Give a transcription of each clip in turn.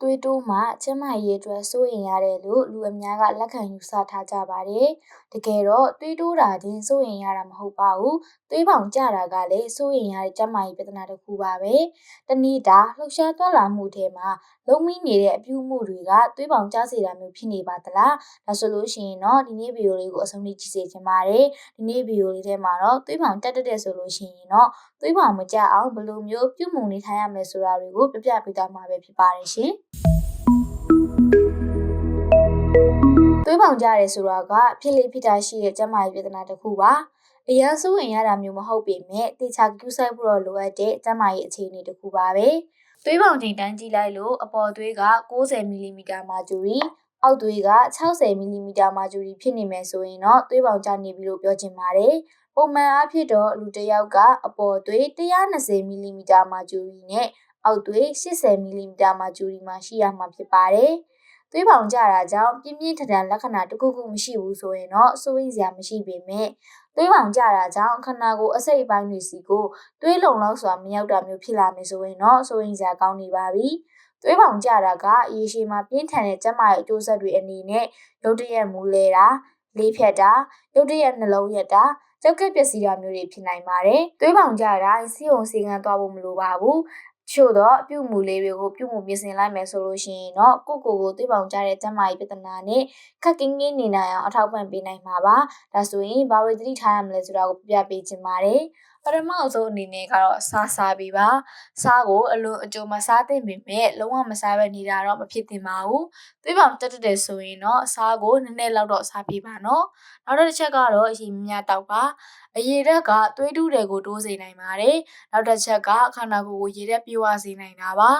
သွေးတိုးမှာကျန်းမာရေးအတွက်စိုးရိမ်ရတယ်လို့လူအများကလက်ခံယူဆထားကြပါတယ်။တကယ်တော့သွေးတိုးတာချင်းစိုးရိမ်ရတာမဟုတ်ပါဘူး။သွေးပေါင်ကျတာကလည်းစိုးရိမ်ရတဲ့ကျန်းမာရေးပြဿနာတစ်ခုပါပဲ။တနည်းတာလှုပ်ရှားသွားလာမှုထဲမှာလုံးမိနေတဲ့အပြုအမူတွေကသွေးပေါင်ကျစေတာမျိုးဖြစ်နေပါသလား။ဒါဆိုလို့ရှိရင်တော့ဒီနေ့ဗီဒီယိုလေးကိုအဆုံးထိကြည့်စေချင်ပါတယ်။ဒီနေ့ဗီဒီယိုလေးထဲမှာတော့သွေးပေါင်တက်တက်တဲ့ဆိုလို့ရှိရင်တော့သွေးပေါင်မကျအောင်ဘယ်လိုမျိုးပြုမှုနေထိုင်ရမလဲဆိုတာတွေကိုပြပြပေးသွားမှာပဲဖြစ်ပါတယ်ရှင်။ သွေးပေါင်ကြရဲဆိုတာကဖြစ်လေဖြစ်တာရှိတဲ့ကျန်းမာရေးပြဿနာတစ်ခုပါအရန်ဆိုးဝင်ရတာမျိုးမဟုတ်ပေမဲ့တေချာကူးဆိုင်ဖို့တော့လိုအပ်တဲ့ကျန်းမာရေးအခြေအနေတစ်ခုပါပဲသွေးပေါင်ချိန်တန်းကြည့်လိုက်လို့အပေါ်သွေးက60မီလီမီတာမာဂျူရီအောက်သွေးက60မီလီမီတာမာဂျူရီဖြစ်နေမယ်ဆိုရင်တော့သွေးပေါင်ကျနေပြီလို့ပြောချင်ပါတယ်ပုံမှန်အားဖြင့်တော့လူတစ်ယောက်ကအပေါ်သွေး120မီလီမီတာမာဂျူရီနဲ့အောက်သွေး80မီလီမီတာမာဂျူရီမှာရှိရမှာဖြစ်ပါတယ်။ သွေးပေါင်ကျတာကြောင့်ပြင်းပြင်းထန်ထန်လက္ခဏာတစ်ခုခုမရှိဘူးဆိုရင်တော့စိုးရိမ်စရာမရှိပေမဲ့သွေးပေါင်ကျတာကြောင့်ခန္ဓာကိုယ်အစိတ်အပိုင်းတွေစီကိုသွေးလုံလောက်စွာမရောက်တာမျိုးဖြစ်လာမယ်ဆိုရင်တော့စိုးရိမ်စရာကောင်းနေပါပြီ။သွေးပေါင်ကျတာကရေရှည်မှာပြင်းထန်တဲ့ကျန်းမာရေးအကျိုးဆက်တွေအနေနဲ့ရုတ်တရက်မူလဲတာလေးဖြတ်တာရုတ်တရက်နှလုံးရက်တာကြောက်ကက်ပျက်စီးတာမျိုးတွေဖြစ်နိုင်ပါတယ်။သွေးပေါင်ကြတိုင်းစီးုံစီကန်းသွားဖို့မလိုပါဘူး ချို့တော့ပြုမှုလေးတွေကိုပြုမှုပြင်ဆင်လိုက်မယ်ဆိုလို့ရှိရင်တော့ကိုကိုကိုသွေးပေါင်ကြတဲ့ကျန်းမာရေးပြဿနာနဲ့ခက်ကင်းကင်းနေနိုင်အောင်အထောက်ပံ့ပေးနိုင်မှာပါဒါဆိုရင်ဘာတွေသတိထားရမလဲဆိုတာကိုပြပြပေးချင်ပါတယ် ပထမအဆုံးအနေနဲ့ကတော့စားစားပြီးပါစားကိုအလွန်အကျိုးမစားသင့်ပေမဲ့လုံးဝမစားဘဲနေတာတော့မဖြစ်သင့်ပါဘူးသွေးပေါင်တက်တက်တယ်ဆိုရင်တော့စားကိုနည်းနည်းလောက်တော့စားပြပါနော်နောက်တစ်ချက်ကတော့အရင်များတောက်ပါအရေဓာတ်ကသွေးတူးတွေကိုတိုးစေနိုင်ပါတယ်နောက်တစ်ချက်ကခန္ဓာကိုယ်ကိုရေဓာတ်ပြေဝစေနိုင်တာပါ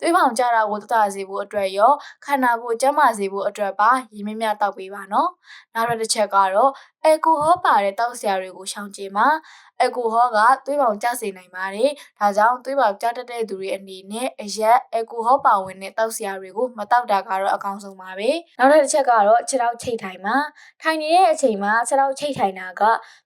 သွေးပေါင်ကျတာကိုတတစေဖို့အတွက်ရောခန္ဓာကိုယ်ကျန်းမာစေဖို့အတွက်ပါရေမြမြတောက်ပေးပါနော်နောက်တစ်ချက်ကတော့ အယ်ကိုဟောပါတဲ့တောက်ဆရာတွေကိုရှောင်ကျဉ်ပါအယ်ကိုဟောကသွေးပေါင်ကျစေနိုင်ပါတယ်။ဒါကြောင့်သွေးပေါင်ကျတတ်တဲ့သူတွေအနေနဲ့အရက်အယ်ကိုဟောပါဝင်တဲ့တောက်ဆရာတွေကိုမတောက်တာကတော့အကောင်းဆုံးပါပဲ။နောက်တစ်ချက်ကတော့ခြေထောက်ချိတ်ထိုင်ပါ။ထိုင်နေတဲ့အချိန်မှာခြေထောက်ချိတ်ထိုင်တာက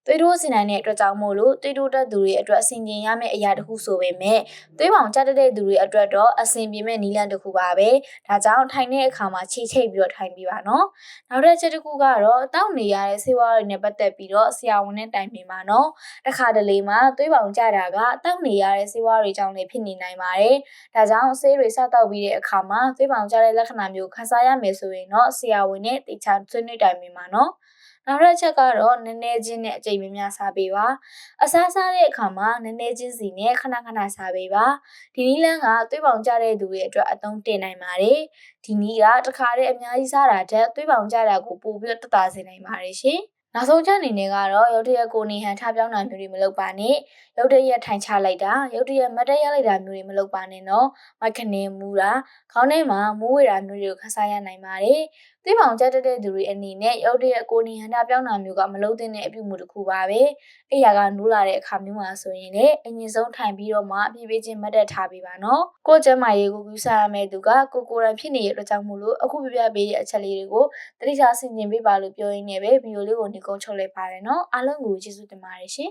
သွေးတိုးစင်နိုင်တဲ့အတွက်ကြောင့်မို့လို့သွေးတိုးတက်သူတွေအတွက်အဆင်ပြေရမယ့်အရာတစ်ခုဆိုပေမဲ့သွေးပေါင်ကျတတ်တဲ့သူတွေအတွက်တော့အဆင်ပြေမဲ့နည်းလမ်းတစ်ခုပါပဲ။ဒါကြောင့်ထိုင်တဲ့အခါမှာချိတ်ချိတ်ပြီးတော့ထိုင်ပြီးပါနော်။နောက်တစ်ချက်တစ်ခုကတော့တောက်နေရတဲ့ဆေးဝါးတွေနဲ့ပတ်သက်ပြီးတော့ဆရာဝန်နဲ့တိုင်ပင်ပါနော်။တစ်ခါတလေမှာသွေးပေါင်ကျတာကတောက်နေရတဲ့ဆေးဝါးတွေကြောင့်လည်းဖြစ်နေနိုင်ပါတယ်။ဒါကြောင့်ဆေးတွေစတောက်ပြီးတဲ့အခါမှာသွေးပေါင်ကျတဲ့လက္ခဏာမျိုးခံစားရမယ်ဆိုရင်တော့ဆရာဝန်နဲ့တေချာဆွေးနွေးတိုင်ပင်ပါနော်။နောက်တစ်ချက်ကတော့နည်းနည်းချင်းနဲ့အကြိမ်များများစားပေးပါအစားစားတဲ့အခါမှာနည်းနည်းချင်းစီနဲ့ခဏခဏစားပေးပါဒီနည်းလမ်းကသွေးပေါင်ကျတဲ့သူတွေအတွက်အသုံးတင်နိုင်ပါတယ်ဒီနည်းကတခါတည်းအများကြီးစားတာတဲ့သွေးပေါင်ကျတာကိုပို့ပြီးတော့တတာစေနိုင်ပါတယ်ရှင် နောက်ဆုံးချက်အနေနဲ့ကတော့ရုတ်တရက်ကိုနေဟန်ထားပြောင်းတာမျိုးတွေမလုပ်ပါနဲ့ရုတ်တရက်ထိုင်ချလိုက်တာရုတ်တရက်မတ်တက်ရလိုက်တာမျိုးတွေမလုပ်ပါနဲ့နော်မခနေမူတာခေါင်းထဲမှာမူးဝေတာမျိုးတွေကိုခန်းစားရနိုင်ပါတယ်သိပောင်ကြတဲ့တဲ့သူတွေအနေနဲ့ရုတ်တရက်ကိုနေဟန်ထားပြောင်းတာမျိုးကမလုပ်တဲ့အပြုမှုတစ်ခုပါပဲအဲ့ရကနိုးလာတဲ့အခါမျိုးမှာဆိုရင်လည်းအရင်ဆုံးထိုင်ပြီးတော့မှအပြည့်ပေးချင်းမတ်တက်ထားပေးပါနော်ကိုကျမ်းမာရေးကိုကူးစားရမယ့်သူကကိုကိုရန်ဖြစ်နေတဲ့အတွက်ကြောင့်မို့လို့အခုပြပြပေးတဲ့အချက်လေးတွေကိုတတိထားဆင်ခြင်ပေးပါလို့ပြောရင်းနဲ့ပဲဗီဒီယိုလေးကိုဒီကုန်းချုပ်လိုက်ပါတယ်နော်အားလုံးကိုကျေးဇူးတင်ပါတယ်ရှင်